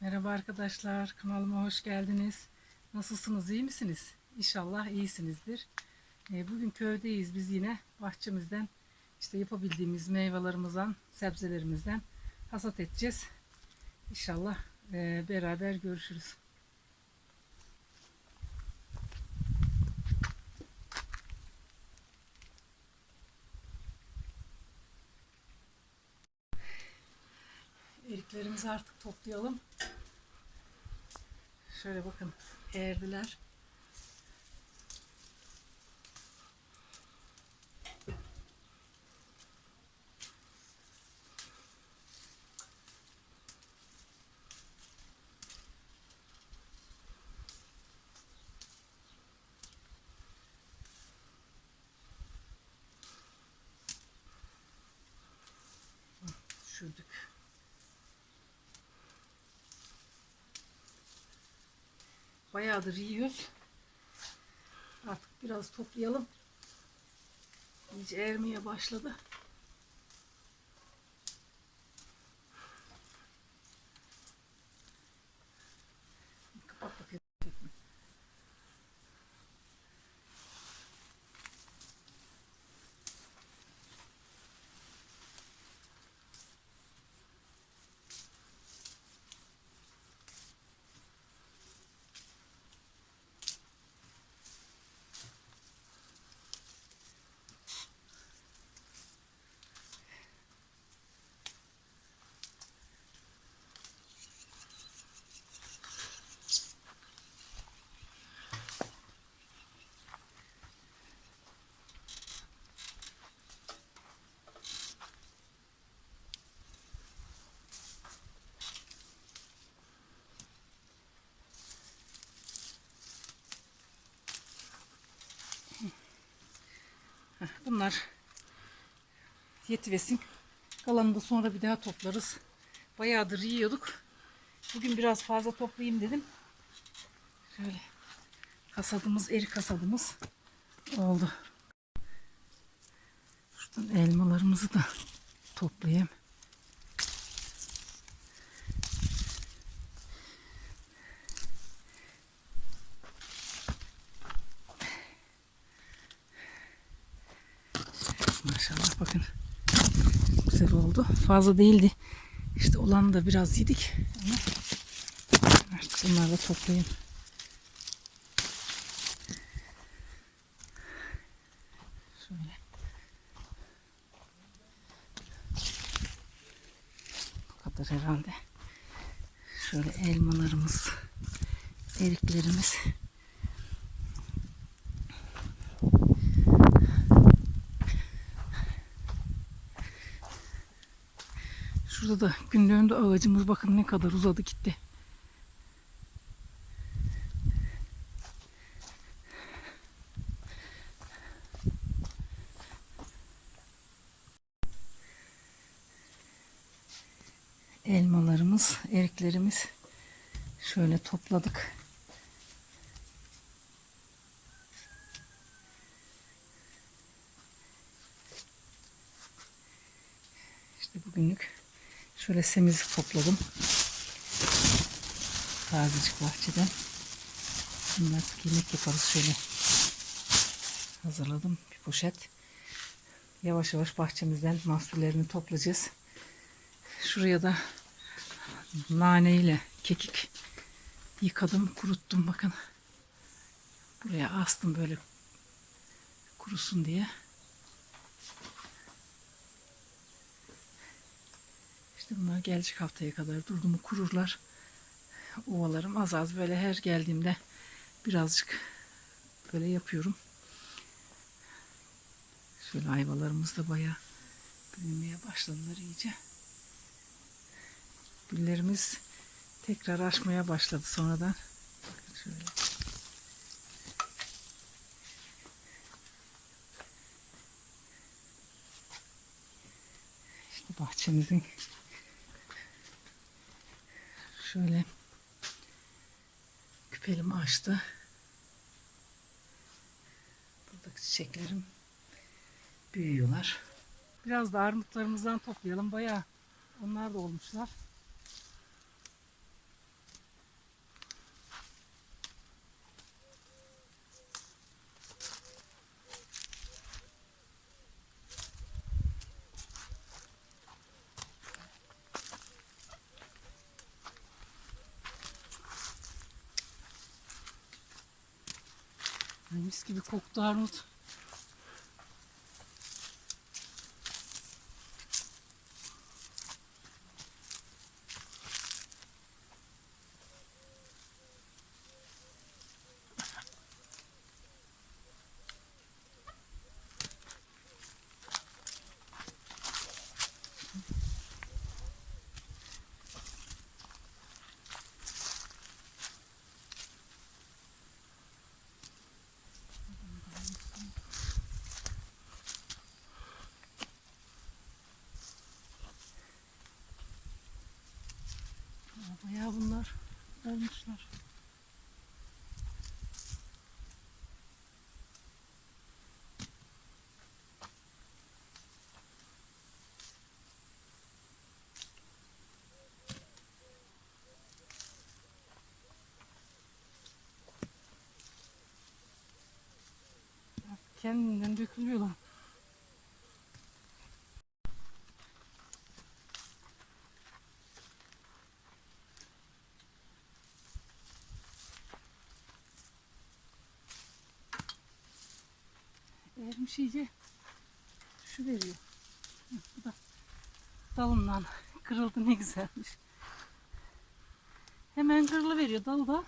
Merhaba arkadaşlar, kanalıma hoş geldiniz. Nasılsınız, iyi misiniz? İnşallah iyisinizdir. Ee, Bugün köydeyiz biz yine bahçemizden işte yapabildiğimiz meyvelerimizden, sebzelerimizden hasat edeceğiz. İnşallah e, beraber görüşürüz. Eriklerimizi artık toplayalım. Şöyle bakın eğerdiler. Düşürdük. Bayağıdır yiyoruz. Artık biraz toplayalım. İyice ermeye başladı. Bunlar yetivesin. Kalanını da sonra bir daha toplarız. Bayağıdır yiyorduk. Bugün biraz fazla toplayayım dedim. Şöyle hasadımız, erik hasadımız oldu. Şuradan elmalarımızı da toplayayım. Maşallah bakın. Güzel oldu. Fazla değildi. İşte olanı da biraz yedik. Ama artık bunları da toplayayım. Şöyle. Bu kadar herhalde. Şöyle elmalarımız, eriklerimiz. Şurada da günlüğünde ağacımız bakın ne kadar uzadı gitti. Elmalarımız, eriklerimiz şöyle topladık. İşte bugünlük Şöyle semiz topladım. Tazecik bahçeden. Şimdi artık yemek yaparız şöyle. Hazırladım bir poşet. Yavaş yavaş bahçemizden mahsullerini toplayacağız. Şuraya da nane ile kekik yıkadım, kuruttum bakın. Buraya astım böyle kurusun diye. İşte bunlar gelecek haftaya kadar durdu mu kururlar. Ovalarım az az böyle her geldiğimde birazcık böyle yapıyorum. Şöyle ayvalarımız da bayağı büyümeye başladılar iyice. Güllerimiz tekrar açmaya başladı sonradan. Şöyle. İşte bahçemizin Şöyle küpelim açtı. Buradaki çiçeklerim büyüyorlar. Biraz da armutlarımızdan toplayalım. Bayağı onlar da olmuşlar. Mis gibi koktu Armut. Bayağı bunlar olmuşlar. Kendinden dökülüyorlar. Ermiş iyice şu veriyor. Bu da dalından kırıldı ne güzelmiş. Hemen kırılı veriyor dal da.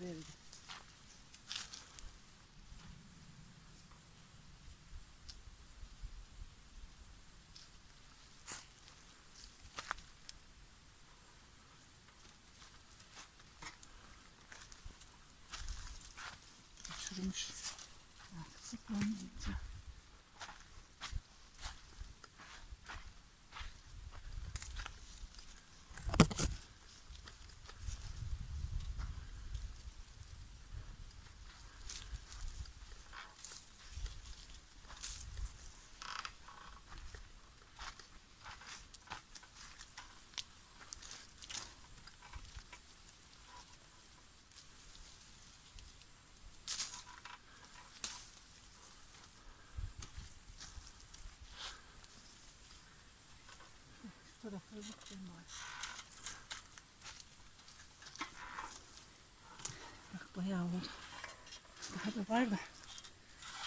Verdi. Çürümüş. Artık sıklanmayacak. Şu taraflara bakayım bari. Bak bayağı oldu. Daha da var da.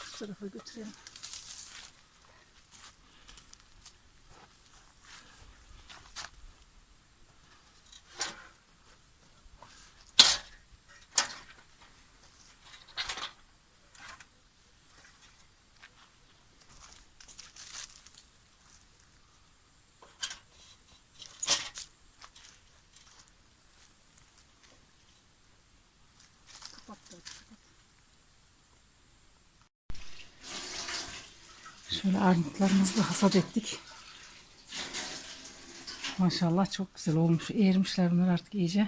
Şu tarafa götürelim. Şöyle armutlarımızı da hasat ettik. Maşallah çok güzel olmuş. Eğirmişler bunlar artık iyice.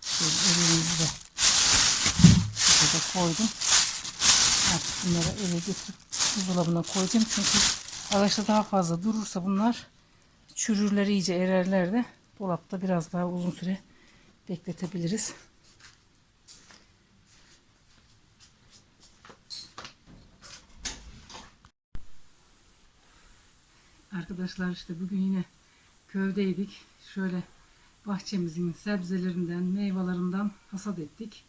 Şöyle elimizi de şurada koydum. Artık bunları eve götürüp buzdolabına koyacağım. Çünkü ağaçta daha fazla durursa bunlar çürürler iyice ererler de dolapta biraz daha uzun süre bekletebiliriz. Arkadaşlar işte bugün yine köydeydik. Şöyle bahçemizin sebzelerinden, meyvelerinden hasat ettik.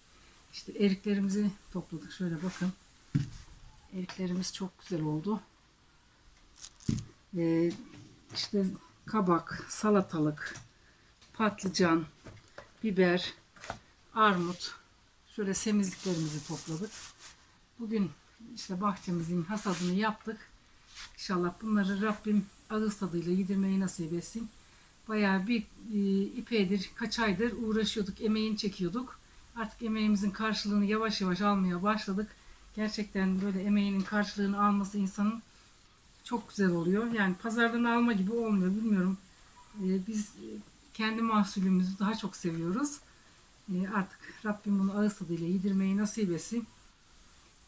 İşte eriklerimizi topladık. Şöyle bakın. Eriklerimiz çok güzel oldu. Ee, işte kabak, salatalık, patlıcan, biber, armut. Şöyle semizliklerimizi topladık. Bugün işte bahçemizin hasadını yaptık. İnşallah bunları Rabbim ağız tadıyla yedirmeyi nasip etsin. Bayağı bir e, ipeydir, kaç aydır uğraşıyorduk, emeğini çekiyorduk. Artık emeğimizin karşılığını yavaş yavaş almaya başladık. Gerçekten böyle emeğinin karşılığını alması insanın çok güzel oluyor. Yani pazardan alma gibi olmuyor. Bilmiyorum. E, biz kendi mahsulümüzü daha çok seviyoruz. E, artık Rabbim bunu ağız tadıyla yedirmeyi nasip etsin.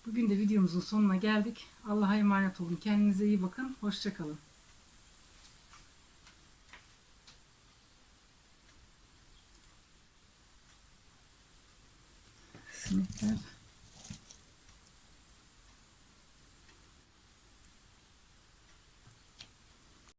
Bugün de videomuzun sonuna geldik. Allah'a emanet olun. Kendinize iyi bakın. Hoşçakalın. Sinekler